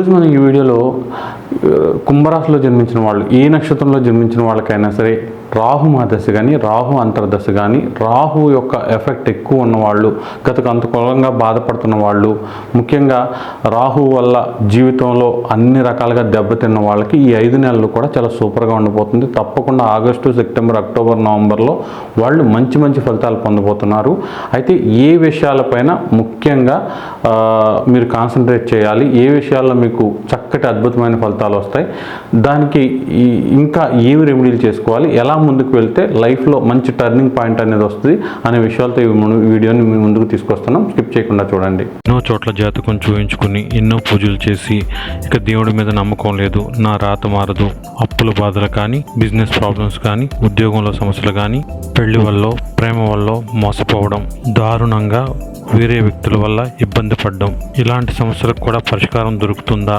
ఈరోజు మనం ఈ వీడియోలో కుంభరాశిలో జన్మించిన వాళ్ళు ఏ నక్షత్రంలో జన్మించిన వాళ్ళకైనా సరే రాహు మహాదశ కానీ రాహు అంతర్దశ కానీ రాహు యొక్క ఎఫెక్ట్ ఎక్కువ ఉన్నవాళ్ళు గతకు గత కొంతకాలంగా బాధపడుతున్న వాళ్ళు ముఖ్యంగా రాహు వల్ల జీవితంలో అన్ని రకాలుగా దెబ్బతిన్న వాళ్ళకి ఈ ఐదు నెలలు కూడా చాలా సూపర్గా ఉండిపోతుంది. తప్పకుండా ఆగస్టు సెప్టెంబర్ అక్టోబర్ నవంబర్లో వాళ్ళు మంచి మంచి ఫలితాలు పొందబోతున్నారు. అయితే ఏ విషయాలపైన ముఖ్యంగా మీరు కాన్సన్ట్రేట్ చేయాలి? ఏ విషయాల్లో మీకు చక్కటి అద్భుతమైన ఫలితాలు వస్తాయి? దానికి ఇంకా ఏమి రెమెడీలు చేసుకోవాలి? ఎలా ముందుకు వెళ్తే లైఫ్లో మంచి టర్నింగ్ పాయింట్ అనేది వస్తుంది అనే విషయాలతో ఈ వీడియోని మీ ముందుకు తీసుకొస్తున్నాం. స్కిప్ చేయకుండా చూడండి. ఎన్నో చోట్ల జాతకం చూపించుకుని ఎన్నో పూజలు చేసి ఇక దేవుడి మీద నమ్మకం లేదు. నా రాత మారదు. అప్పుల బాధలు కానీ బిజినెస్ ప్రాబ్లమ్స్ కానీ ఉద్యోగంలో సమస్యలు కానీ పెళ్ళి వల్ల ప్రేమ వల్ల మోసపోవడం దారుణంగా వేరే వ్యక్తుల వల్ల ఇబ్బంది పడడం. ఇలాంటి సమస్యలకు కూడా పరిష్కారం దొరుకుతుందా?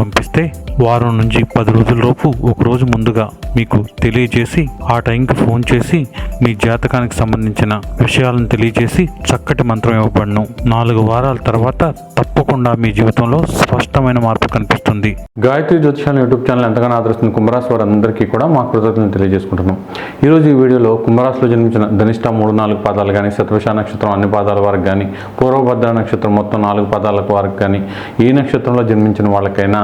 పంపిస్తే వారం నుంచి పది రోజులలోపు ఒక రోజు ముందుగా మీకు తెలియజేసి ఆ టైంకి ఫోన్ చేసి మీ జాతకానికి సంబంధించిన విషయాలను తెలియజేసి చక్కటి మంత్రం ఇవ్వబడను. నాలుగు వారాల తర్వాత తప్పకుండా మీ జీవితంలో స్పష్టమైన మార్పు కనిపిస్తుంది. గాయత్రి జ్యోతిషాల యూట్యూబ్ ఛానల్ ఎంతగానో ఆదరిస్తున్న కుంభరాశి వారందరికీ కూడా మా కృతజ్ఞతలు తెలియజేసుకుంటున్నాం. ఈరోజు ఈ వీడియోలో కుంభరాశిలో జన్మించిన ధనిష్ట మూడు నాలుగు పాదాలు కానీ శతవిష నక్షత్రం అన్ని పాదాల వారికి కానీ పూర్వభద్ర నక్షత్రం మొత్తం నాలుగు పాదాలకు వారికి కానీ ఈ నక్షత్రంలో జన్మించిన వాళ్ళకైనా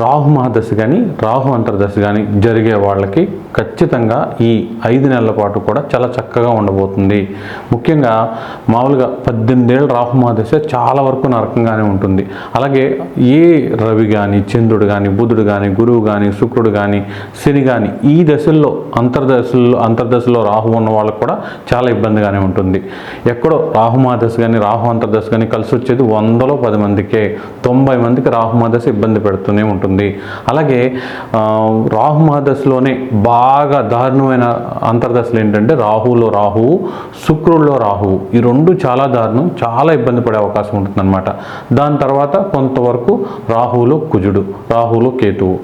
రాహు మహాదశ కానీ రాహు అంతర్దశ కానీ జరిగే వాళ్ళకి ఖచ్చితంగా ఈ ఐదు నెలల పాటు కూడా చాలా చక్కగా ఉండబోతుంది. ముఖ్యంగా మామూలుగా పద్దెనిమిదేళ్ళు రాహు మహాదశ చాలా వరకు నరకంగానే ఉంటుంది. అలాగే ఏ రవి కానీ చంద్రుడు కానీ బుధుడు కానీ గురువు కానీ శుక్రుడు కానీ శని కానీ ఈ దశల్లో అంతర్దశల్లో అంతర్దశలో రాహు ఉన్న వాళ్ళకు కూడా చాలా ఇబ్బందిగానే ఉంటుంది. ఎక్కడో రాహు మహాదశ కానీ రాహు అంతర్దశ కానీ కలిసి వచ్చేది వందలో పది మందికే. తొంభై మందికి రాహు మహాదశ ఇబ్బంది పెడుతూనే ఉంటుంది. అలాగే రాహు మహాదశలోనే బాగా దారుణమైన అంతర్దశలు ఏంటంటే రాహులో రాహువు శుక్రుల్లో రాహువు ఈ రెండు చాలా దారుణం చాలా ఇబ్బంది పడే అవకాశం ఉంటుందన్నమాట. దాని తర్వాత కొంతవరకు రాహువులో కుజుడు రాహువులో కేతువు.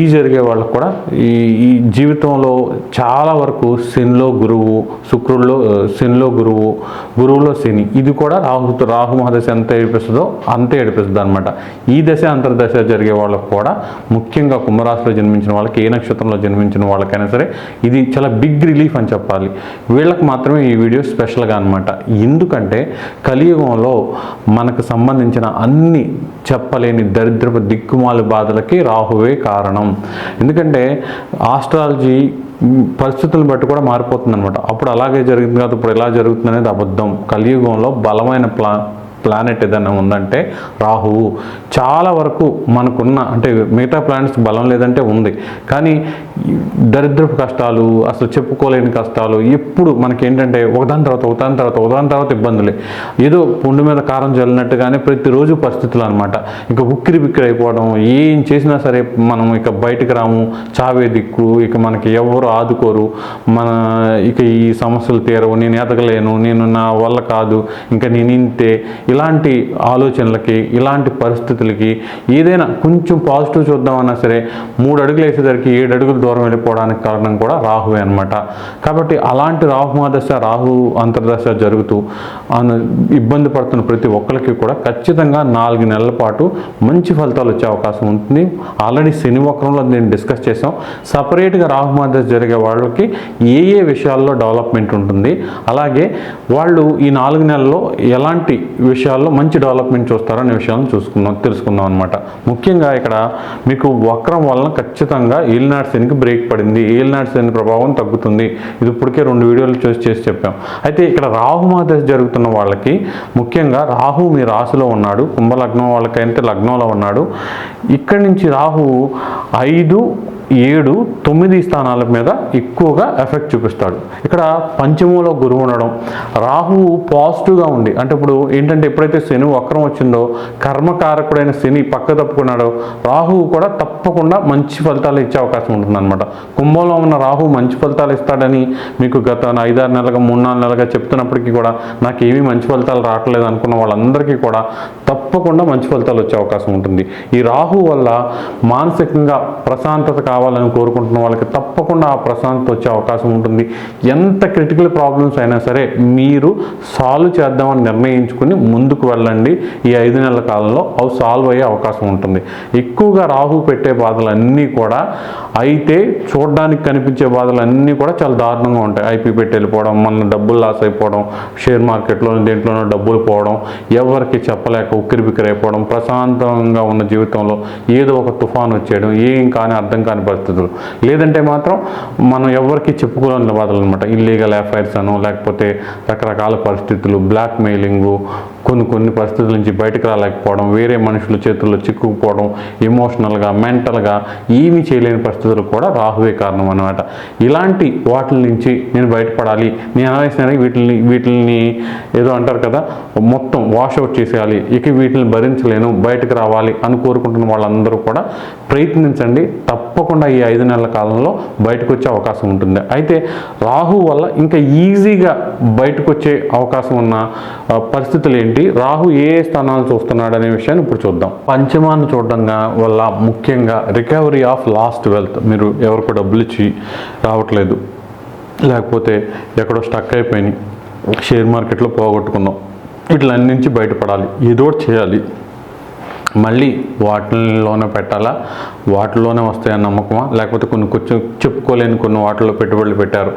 ఈ జరిగే వాళ్ళకు కూడా ఈ ఈ జీవితంలో చాలా వరకు శనిలో గురువు శుక్రుల్లో శనిలో గురువు గురువులో శని. ఇది కూడా రాహు రాహు మహాదశ ఎంత ఏడిపిస్తుందో అంతే ఏడిపిస్తుంది అనమాట ఈ దశ అంతర్దశ జరిగే వాళ్ళకు కూడా ముఖ్యంగా కుంభరాశిలో జన్మించిన వాళ్ళకి ఏ నక్షత్రంలో జన్మించిన వాళ్ళకైనా సరే ఇది చాలా బిగ్ రిలీఫ్ అని చెప్పాలి. వీళ్ళకి మాత్రమే ఈ వీడియో స్పెషల్గా అనమాట ఎందుకంటే కలియుగంలో మనకు సంబంధించిన అన్ని చెప్పలేని దరిద్రపు దిక్కుమాలి బాధలకి రాహువే కారణం. ఎందుకంటే ఆస్ట్రాలజీ పరిస్థితులను బట్టి కూడా మారిపోతుంది అనమాట అప్పుడు అలాగే జరిగింది కాదు ఇప్పుడు ఎలా జరుగుతుంది అనేది అబద్ధం. కలియుగంలో బలమైన ప్లా ప్లానెట్ ఏదైనా ఉందంటే రాహువు చాలా వరకు మనకున్న అంటే మిగతా ప్లానెట్స్ బలం లేదంటే ఉంది. కానీ దరిద్రపు కష్టాలు అసలు చెప్పుకోలేని కష్టాలు ఎప్పుడు మనకేంటంటే ఒకదాని తర్వాత ఒకదాని తర్వాత ఒకదాని తర్వాత ఇబ్బందులే. ఏదో పుండు మీద కారం చల్లినట్టుగానే ప్రతిరోజు పరిస్థితులు అనమాట ఇక ఉక్కిరి బిక్కిరి అయిపోవడం ఏం చేసినా సరే మనం ఇక బయటకు రాము. చావే దిక్కు ఇక మనకి ఎవరు ఆదుకోరు. మన ఇక ఈ సమస్యలు తీరవు. నేను ఎదగలేను నేను నా వల్ల కాదు. ఇంకా నేను ఇంతే ఇలాంటి ఆలోచనలకి ఇలాంటి పరిస్థితులకి ఏదైనా కొంచెం పాజిటివ్ చూద్దామన్నా సరే మూడు అడుగులు వేసేసరికి ఏడు అడుగులు దూరం వెళ్ళిపోవడానికి కారణం కూడా రాహువే అనమాట కాబట్టి అలాంటి రాహు మహాదశ రాహు అంతర్దశ జరుగుతూ అను ఇబ్బంది పడుతున్న ప్రతి ఒక్కరికి కూడా ఖచ్చితంగా నాలుగు నెలల పాటు మంచి ఫలితాలు వచ్చే అవకాశం ఉంటుంది. ఆల్రెడీ శని వక్రంలో నేను డిస్కస్ చేసాం సపరేట్గా రాహు మహాదశ జరిగే వాళ్ళకి ఏ ఏ విషయాల్లో డెవలప్మెంట్ ఉంటుంది అలాగే వాళ్ళు ఈ నాలుగు నెలల్లో ఎలాంటి విషయాల్లో మంచి డెవలప్మెంట్ చూస్తారనే విషయాలను చూసుకుందాం తెలుసుకుందాం అనమాట ముఖ్యంగా ఇక్కడ మీకు వక్రం వలన ఖచ్చితంగా ఏలినాటి శనికి బ్రేక్ పడింది. ఏలినాటి శని ప్రభావం తగ్గుతుంది. ఇది ఇప్పటికే రెండు వీడియోలు చూసి చేసి చెప్పాం. అయితే ఇక్కడ రాహు మహాదశ జరుగుతున్న వాళ్ళకి ముఖ్యంగా రాహు మీ రాశిలో ఉన్నాడు. కుంభలగ్నం వాళ్ళకైతే లగ్నంలో ఉన్నాడు. ఇక్కడి నుంచి రాహు ఐదు ఏడు తొమ్మిది స్థానాల మీద ఎక్కువగా ఎఫెక్ట్ చూపిస్తాడు. ఇక్కడ పంచమంలో గురువు ఉండడం రాహువు పాజిటివ్గా ఉండి అంటే ఇప్పుడు ఏంటంటే ఎప్పుడైతే శని వక్రం వచ్చిందో కర్మకారకుడైన శని పక్క తప్పుకున్నాడో రాహువు కూడా తప్పకుండా మంచి ఫలితాలు ఇచ్చే అవకాశం ఉంటుందన్నమాట. కుంభంలో ఉన్న రాహువు మంచి ఫలితాలు ఇస్తాడని మీకు గత ఐదారు నెలలుగా మూడు నాలుగు నెలలుగా చెప్తున్నప్పటికీ కూడా నాకు ఏమీ మంచి ఫలితాలు రావట్లేదు అనుకున్న వాళ్ళందరికీ కూడా తప్పకుండా మంచి ఫలితాలు వచ్చే అవకాశం ఉంటుంది. ఈ రాహు వల్ల మానసికంగా ప్రశాంతత కావాలని కోరుకుంటున్న వాళ్ళకి తప్పకుండా ఆ ప్రశాంతత వచ్చే అవకాశం ఉంటుంది. ఎంత క్రిటికల్ ప్రాబ్లమ్స్ అయినా సరే మీరు సాల్వ్ చేద్దామని నిర్ణయించుకుని ముందుకు వెళ్ళండి. ఈ ఐదు నెలల కాలంలో అవి సాల్వ్ అయ్యే అవకాశం ఉంటుంది. ఎక్కువగా రాహు పెట్టే బాధలన్నీ కూడా అయితే చూడడానికి కనిపించే బాధలన్నీ కూడా చాలా దారుణంగా ఉంటాయి. ఐపీ పెట్టి వెళ్ళిపోవడం మన డబ్బులు లాస్ అయిపోవడం షేర్ మార్కెట్లో దేంట్లోనో డబ్బులు పోవడం ఎవరికి చెప్పలేక ఉక్కిరి బిక్కిరి అయిపోవడం ప్రశాంతంగా ఉన్న జీవితంలో ఏదో ఒక తుఫాన్ వచ్చేయడం ఏం కానీ అర్థం కాని పరిస్థితులు. లేదంటే మాత్రం మనం ఎవరికి చెప్పుకోలేని బాధలు అనమాట ఇల్లీగల్ ఎఫ్ఐఆర్స్ అను లేకపోతే రకరకాల పరిస్థితులు బ్లాక్ మెయిలింగు కొన్ని కొన్ని పరిస్థితుల నుంచి బయటకు రాలేకపోవడం వేరే మనుషుల చేతుల్లో చిక్కుకుపోవడం ఎమోషనల్గా మెంటల్గా ఏమీ చేయలేని పరిస్థితులు కూడా రాహువే కారణం అనమాట ఇలాంటి వాటి నుంచి నేను బయటపడాలి నేను అనవలసిన వీటిని వీటిని ఏదో అంటారు కదా మొత్తం వాషౌట్ చేసేయాలి ఇక వీటిని భరించలేను బయటకు రావాలి అని కోరుకుంటున్న వాళ్ళందరూ కూడా ప్రయత్నించండి. తప్పకుండా ఈ ఐదు నెలల కాలంలో బయటకు వచ్చే అవకాశం ఉంటుంది. అయితే రాహు వల్ల ఇంకా ఈజీగా బయటకు వచ్చే అవకాశం ఉన్న పరిస్థితులు పరిస్థితులు ఏంటి? రాహు ఏ ఏ స్థానాలు చూస్తున్నాడు అనే విషయాన్ని ఇప్పుడు చూద్దాం. పంచమాన్ని చూడడం వల్ల ముఖ్యంగా రికవరీ ఆఫ్ లాస్ట్ వెల్త్ మీరు ఎవరికో డబ్బులు ఇచ్చి రావట్లేదు. లేకపోతే ఎక్కడో స్టక్ అయిపోయినాయి. షేర్ మార్కెట్లో పోగొట్టుకున్నాం. వీటిలన్నించి నుంచి బయటపడాలి. ఏదో చేయాలి. మళ్ళీ వాటిల్లోనే పెట్టాలా? వాటిలోనే వస్తాయని నమ్మకమా? లేకపోతే కొన్ని కొంచెం చెప్పుకోలేని కొన్ని వాటిల్లో పెట్టుబడులు పెట్టారు.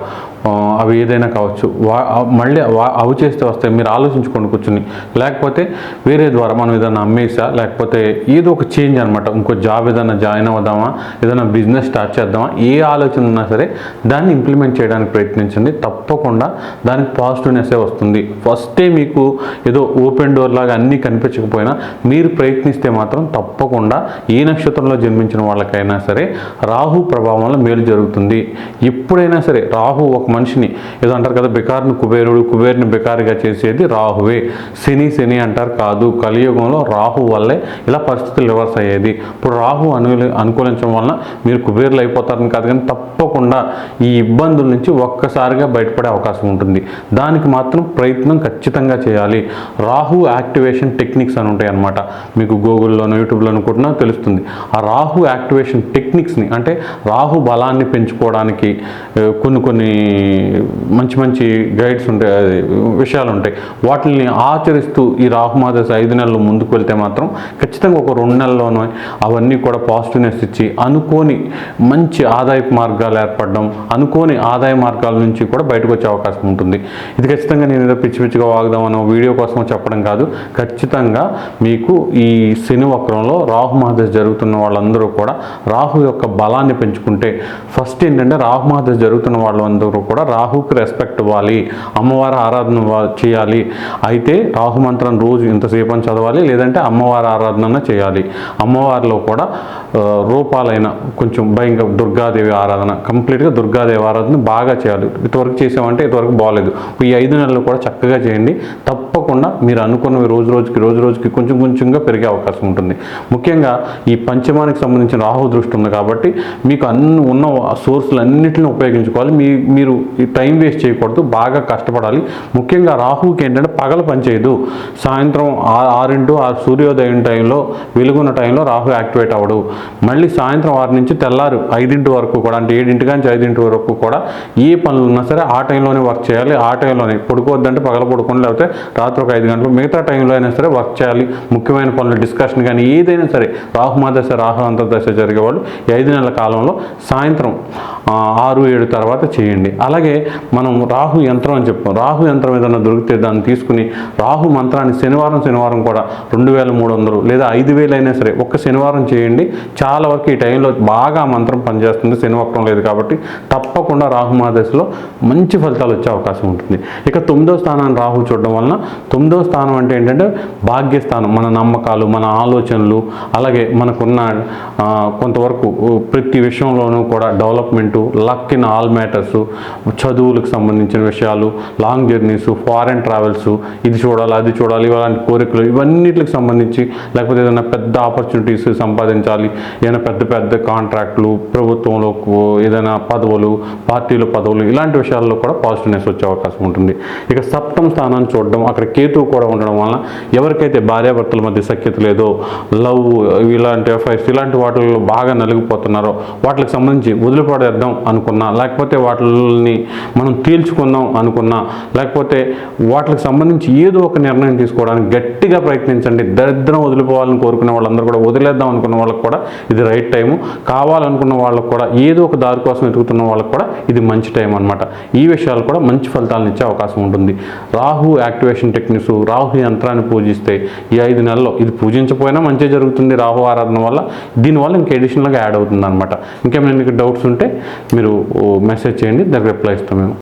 అవి ఏదైనా కావచ్చు. వా మళ్ళీ వా- అవి చేస్తే వస్తాయి. మీరు ఆలోచించుకోండి కూర్చుని. లేకపోతే వేరే ద్వారా మనం ఏదైనా అమ్మేసా? లేకపోతే ఏదో ఒక చేంజ్ అనమాట ఇంకో జాబ్ ఏదైనా జాయిన్ అవుదామా? ఏదైనా బిజినెస్ స్టార్ట్ చేద్దామా? ఏ ఆలోచన ఉన్నా సరే దాన్ని ఇంప్లిమెంట్ చేయడానికి ప్రయత్నించండి. తప్పకుండా దానికి పాజిటివ్నెస్సే వస్తుంది. ఫస్టే మీకు ఏదో ఓపెన్ డోర్ లాగా అన్నీ కనిపించకపోయినా మీరు ప్రయత్నిస్తే మాత్రం తప్పకుండా ఈ నక్షత్రంలో జన్మించిన వాళ్ళకైనా సరే రాహు ప్రభావం వల్ల మేలు జరుగుతుంది. ఎప్పుడైనా సరే రాహు ఒక మనిషిని ఏదో అంటారు కదా బెకార్ని కుబేరుడు కుబేరుని బెకారుగా చేసేది రాహువే. శని శని అంటారు కాదు కలియుగంలో రాహు వల్లే ఇలా పరిస్థితులు రివర్స్ అయ్యేది. ఇప్పుడు రాహు అను అనుకూలించడం వలన మీరు కుబేరులు అయిపోతారని కాదు కానీ తప్పకుండా ఈ ఇబ్బందుల నుంచి ఒక్కసారిగా బయటపడే అవకాశం ఉంటుంది. దానికి మాత్రం ప్రయత్నం ఖచ్చితంగా చేయాలి. రాహు యాక్టివేషన్ టెక్నిక్స్ అని ఉంటాయి అన్నమాట మీకు గూగుల్లోనో యూట్యూబ్లో కూడా తెలుస్తుంది. ఆ రాహు యాక్టివేషన్ టెక్నిక్స్ని అంటే రాహు బలాన్ని పెంచుకోవడానికి కొన్ని కొన్ని మంచి మంచి గైడ్స్ ఉంటాయి అది, విషయాలు ఉంటాయి. వాటిని ఆచరిస్తూ ఈ రాహుమాదశ ఐదు నెలలు ముందుకు వెళ్తే మాత్రం ఖచ్చితంగా ఒక రెండు నెలల్లోనే అవన్నీ కూడా పాజిటివ్నెస్ ఇచ్చి అనుకోని మంచి ఆదాయపు మార్గాలు ఏర్పడడం అనుకోని ఆదాయ మార్గాల నుంచి కూడా బయటకు వచ్చే అవకాశం ఉంటుంది. ఇది ఖచ్చితంగా నేను ఏదో పిచ్చి పిచ్చిగా వాగుదామనో వీడియో కోసం చెప్పడం కాదు. ఖచ్చితంగా మీకు ఈ శని వక్రంలో రాహు మహాదశ జరుగుతున్న వాళ్ళందరూ కూడా రాహు యొక్క బలాన్ని పెంచుకుంటే ఫస్ట్ ఏంటంటే రాహు జరుగుతున్న వాళ్ళందరూ కూడా రాహుకి రెస్పెక్ట్ ఇవ్వాలి. అమ్మవారి ఆరాధన వా- చేయాలి. అయితే రాహు మంత్రం రోజు ఇంతసేపు అని చదవాలి లేదంటే అమ్మవారి ఆరాధన చేయాలి. అమ్మవారిలో కూడా రూపాలైన కొంచెం భయంకర దుర్గాదేవి ఆరాధన కంప్లీట్గా దుర్గాదేవి ఆరాధన బాగా చేయాలి. ఇంతవరకు చేసామంటే ఇంతవరకు బాగాలేదు ఈ ఐదు నెలలు కూడా చక్కగా చేయండి. తప్పకుండా మీరు అనుకున్నవి రోజు రోజుకి రోజు రోజుకి కొంచెం కొంచెంగా పెరిగే అవకాశం ఉంటుంది. ముఖ్యంగా ఈ పంచమానికి సంబంధించిన రాహు దృష్టి ఉంది కాబట్టి మీకు అన్ని ఉన్న సోర్సులు ఉపయోగించుకోవాలి. మీ మీరు టైం వేస్ట్ చేయకూడదు బాగా కష్టపడాలి. ముఖ్యంగా రాహుకి ఏంటంటే పగలు పనిచేయదు. సాయంత్రం ఆ- ఆరింటు ఆ సూర్యోదయం టైంలో వెలుగున్న టైంలో రాహు యాక్టివేట్ అవ్వడు. మళ్ళీ సాయంత్రం ఆరు నుంచి తెల్లారు ఐదింటి వరకు కూడా అంటే ఏడింటి నుంచి ఐదింటి వరకు కూడా ఏ పనులు ఉన్నా సరే ఆ టైంలోనే వర్క్ చేయాలి. ఆ టైంలోనే పడుకోవద్దంటే పగల పడుకోండి లేకపోతే రాత్రి ఒక ఐదు గంటలు మిగతా టైంలో అయినా సరే వర్క్ చేయాలి. ముఖ్యమైన పనులు డిస్కషన్ కానీ ఏదైనా సరే రాహు దశ రాహు అంతర్దశ జరిగే వాళ్ళు ఐదు నెలల కాలంలో సాయంత్రం ఆరు ఏడు తర్వాత చేయండి. అలాగే మనం రాహు యంత్రం అని చెప్పాం రాహు యంత్రం ఏదైనా దొరికితే దాన్ని తీసుకుని రాహు మంత్రాన్ని శనివారం శనివారం కూడా రెండు వేల మూడు వందలు లేదా ఐదు వేలు అయినా సరే ఒక్క శనివారం చేయండి. చాలా వరకు ఈ టైంలో బాగా మంత్రం పనిచేస్తుంది. శనివక్రం లేదు కాబట్టి తప్పకుండా రాహు మహాదశలో మంచి ఫలితాలు వచ్చే అవకాశం ఉంటుంది. ఇక తొమ్మిదో స్థానాన్ని రాహు చూడడం వలన తొమ్మిదో స్థానం అంటే ఏంటంటే భాగ్యస్థానం మన నమ్మకాలు మన ఆలోచనలు అలాగే మనకున్న కొంతవరకు ప్రతి విషయంలోనూ కూడా development luck in all matters చదువులకు సంబంధించిన విషయాలు లాంగ్ జర్నీస్ ఫారెన్ ట్రావెల్స్ ఇది చూడాలి అది చూడాలి ఇలాంటి కోరికలు ఇవన్నిటికి సంబంధించి లేకపోతే ఏదైనా పెద్ద ఆపర్చునిటీస్ సంపాదించాలి ఏదైనా పెద్ద పెద్ద కాంట్రాక్టులు ప్రభుత్వంలో ఏదైనా పదవులు పార్టీలో పదవులు ఇలాంటి విషయాల్లో కూడా పాజిటివ్నెస్ వచ్చే అవకాశం ఉంటుంది. ఇక సప్తమ స్థానాన్ని చూడడం అక్కడ కేతువు కూడా ఉండడం వలన ఎవరికైతే భార్యాభర్తల మధ్య సఖ్యత లేదు లవ్ ఇలాంటి అఫైర్స్ ఇలాంటి వాటిల్లో బాగా నలిగిపోతున్నారో వాటికి సంబంధించి వదిలిపడేద్దాం అనుకున్నా లేకపోతే వాటిని మనం తేల్చుకుందాం అనుకున్నా లేకపోతే వాటికి సంబంధించి ఏదో ఒక నిర్ణయం తీసుకోవడానికి గట్టిగా ప్రయత్నించండి. దరిద్రం వదిలిపోవాలని కోరుకునే వాళ్ళందరూ కూడా వదిలేద్దాం అనుకున్న వాళ్ళకి కూడా ఇది రైట్ టైము కావాలనుకున్న వాళ్ళకి కూడా ఏదో ఒక దారి కోసం ఎదుగుతున్న వాళ్ళకి కూడా ఇది మంచి టైం అనమాట ఈ విషయాలు కూడా మంచి ఫలితాలను ఇచ్చే అవకాశం ఉంటుంది. రాహు యాక్టివేషన్ టెక్నిక్స్ రాహు యంత్రాన్ని పూజిస్తే ఈ ఐదు నెలల్లో ఇది పూజ పూజించకపోయినా మంచి జరుగుతుంది రాహు ఆరాధన వల్ల. దీనివల్ల ఇంకా ఎడిషనల్గా యాడ్ అవుతుంది అనమాట ఇంకేమైనా మీకు డౌట్స్ ఉంటే మీరు మెసేజ్ చేయండి దానికి రిప్లై ఇస్తాం మేము.